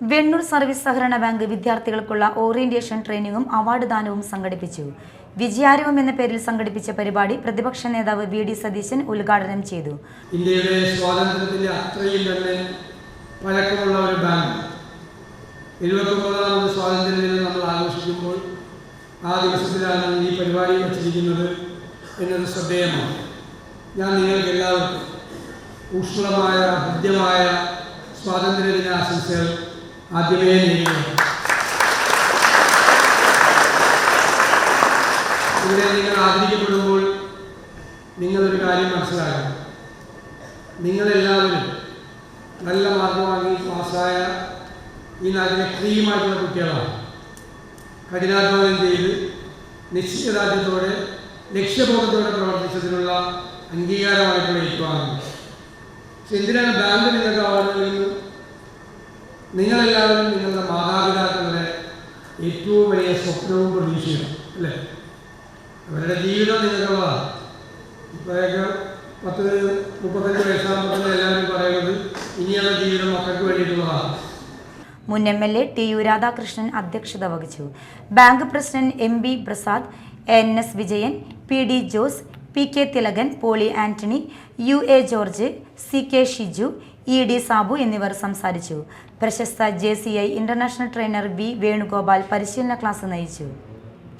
Vennur service സഹകരണ bank വിദ്യാർത്ഥികൾക്കുള്ള orientation ട്രെയിനിങ്ങും അവാർഡ് ദാനവും സംഘടിപ്പിച്ചു. വിജയാരവം എന്ന പേരിൽ സംഘടിപ്പിച്ച പരിപാടി പ്രതിപക്ഷ നേതാവ് വി ഡി സതീശൻ ഉദ്ഘാടനം ചെയ്തു. ഇന്ത്യയുടെ സ്വാതന്ത്ര്യത്തിന്റെ അത്രയും തന്നെ പഴക്കമുള്ള ഒരു ബാങ്ക്. എഴുപത്തൊമ്പതാമത് സ്വാതന്ത്ര്യ ദിനം നമ്മൾ ആഘോഷിക്കുമ്പോൾ ആ ദിവസത്തിലാണ് ഈ പരിപാടി വച്ചിരിക്കുന്നത് എന്നത് ശ്രദ്ധേയമാണ്. ഞാൻ നിങ്ങൾക്ക് എല്ലാവർക്കും ഊഷ്മളമായ ഹൃദ്യമായ സ്വാതന്ത്ര്യദിന ആശംസകൾ ആദ്യമേ ഇവിടെ നിങ്ങൾ ആദരിക്കപ്പെടുമ്പോൾ നിങ്ങളൊരു കാര്യം മനസ്സിലാക്കണം. നിങ്ങളെല്ലാവരും നല്ല വാങ്ങി പാസ്സായ ഈ നാട്ടിലെ ക്രീമായിട്ടുള്ള കുട്ടികളാണ്. കഠിനാധ്വാനം ചെയ്ത് നിശ്ചയദാർഢ്യത്തോടെ ലക്ഷ്യബോധത്തോടെ പ്രവർത്തിച്ചതിനുള്ള അംഗീകാരമായിട്ടുള്ള ഏറ്റുവാങ്ങൽ പക്ഷെ എന്തിനാണ് ബാങ്ക് നിങ്ങൾക്ക് ആവുന്നതെന്ന് നിങ്ങളെല്ലാവരും നിങ്ങളുടെ മാതാപിതാക്കളുടെ ഏറ്റവും വലിയ സ്വപ്നവും പ്രതീക്ഷയും അല്ലേ? അവരുടെ ജീവിതം നിങ്ങൾക്കുള്ളതാണ്. ഇപ്പോഴൊക്കെ പത്ത് മുപ്പത്തഞ്ച് വയസ്സാകുമ്പോൾ എല്ലാവരും പറയുന്നത് ഇനിയുള്ള ജീവിതം മക്കൾക്ക് വേണ്ടിയിട്ടുള്ളതാണ്. മുൻ M L A T U Radhakrishnan അധ്യക്ഷത വഹിച്ചു. Bank president M B Prasad N S Vijayan P D Jose P K Thilakan Poly Antony U A George C K Shiju E D Sabu എന്നിവർ സംസാരിച്ചു. പ്രശസ്ത J C I international trainer V Venugopal പരിശീലന class നയിച്ചു.